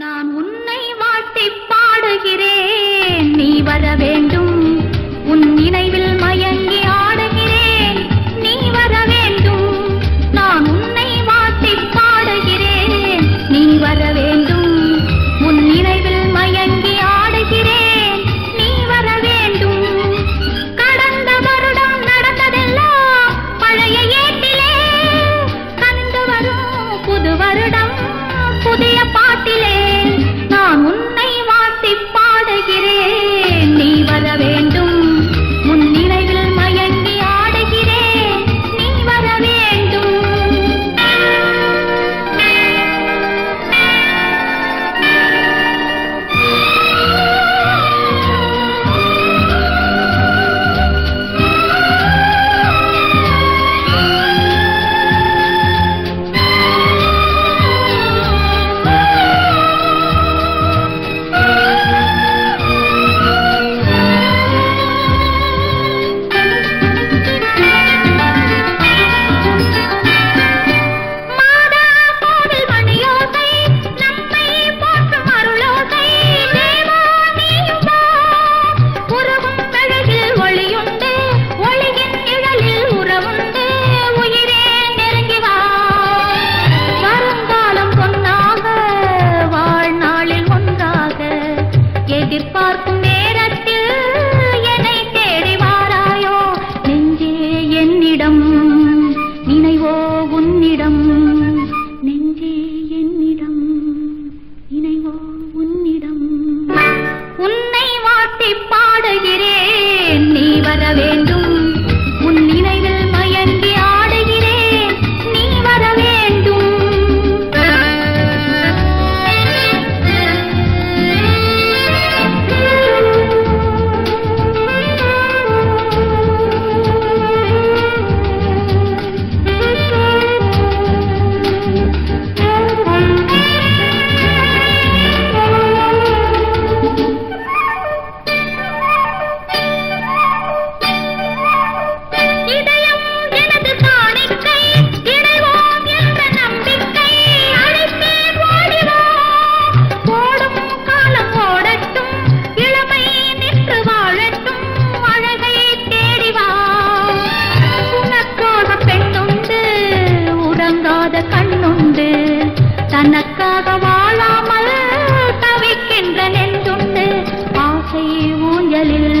நான் உன்னை உனக்காக வாழாமல் தவிக்கின்ற நெஞ்சுண்டு ஆசை ஊஞ்சலில்